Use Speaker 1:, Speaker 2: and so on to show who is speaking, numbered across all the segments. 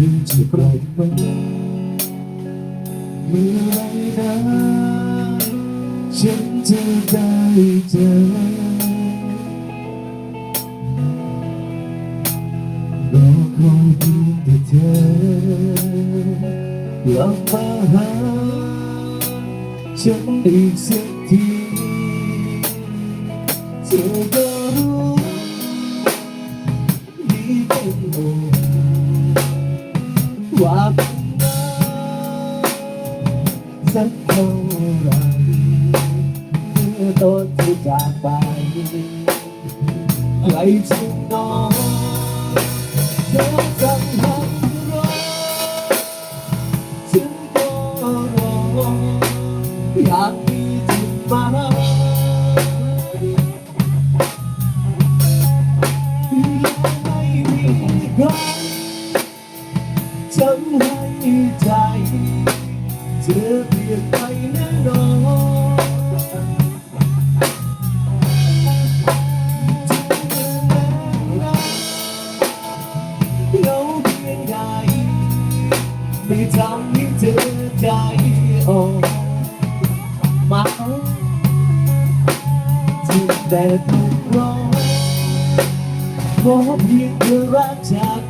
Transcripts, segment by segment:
Speaker 1: อจะกลับมาเมื่อไรนะฉันจะได้เจอรอคอยเพียงแต่เธอกลับมาหาฉันอีกสักทีเธอก็รู้ดีเป็นโอ ตอนที่จากไปใครจะนอนเธอสั่งให้รอฉันก็รออยากมีจุดหมาไม่มีใครฉันให้ใจเธอเปลี่ยนไปแน่นอน ไม่ทำให้เธอใจอ่อนมาที่แต่ถูกร้องขอเพียงเธอรักฉัน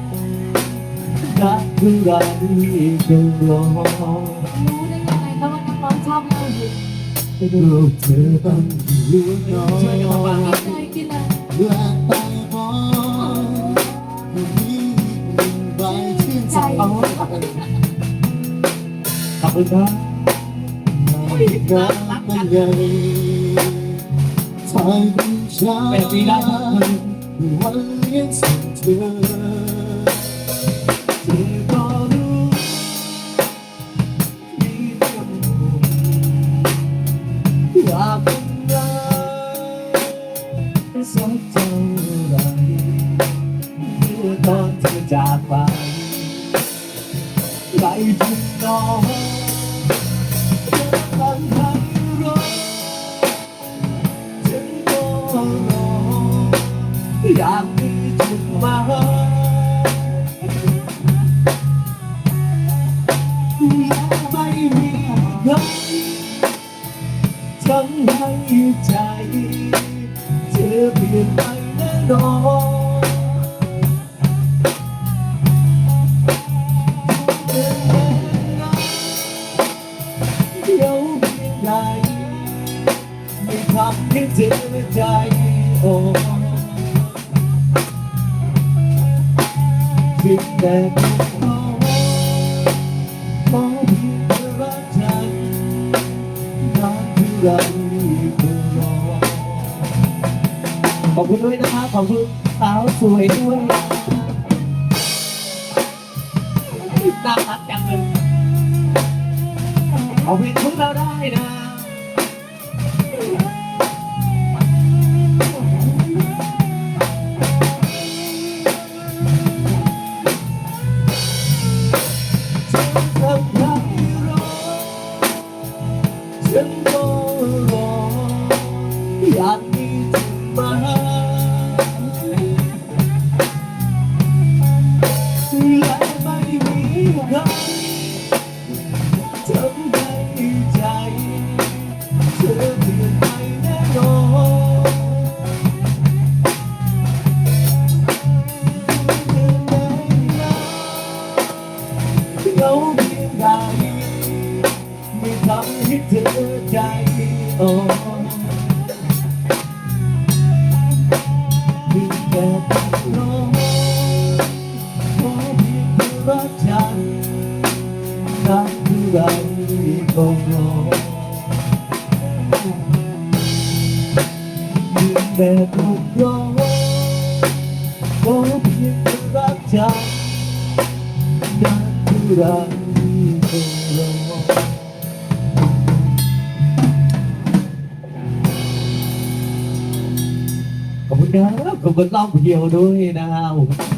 Speaker 1: รักเท่าไรก็รอ
Speaker 2: รู้ได้ยังไงคะว่านักร้องชอบเล่าอยู่
Speaker 1: รูปเธอต้องรู้น้อ
Speaker 3: ช่วยกันทำงาน
Speaker 1: ย
Speaker 2: เคยกินอะไร
Speaker 1: ครับไม่รักมันใหญ่ทางฉัน
Speaker 3: เป็นปีได้ครับ
Speaker 1: วันเลี้ยงส่งเธอเธอก็รู้มีเพียงอยากเป็นรักสักเท่าไหรเมื่อตอนเธอจากไป ให้ใจ เธอเปลี่ยนไปแน่นอนเดี๋ยวเพียงใดไม่ทำให้เธอใจอ่อนเพียงแต่ขอขอเพียงเธอรักฉันนานเท่าไร อ
Speaker 3: บคุณด้วยนะครับขอบคุณสาวสวยด้วยน่ารักจังเลยเอาเพลงพวกเราได้นะ
Speaker 1: เราเพียงใดไม่ทำให้เธอใจอ่อนมีแต่รอขอเพียงเธอรักฉันนานเท่าไรก็รอมีแต่ถูกรอขอเพียงเธอรักฉันานเท่าไรก็รอ
Speaker 3: ขอบคุ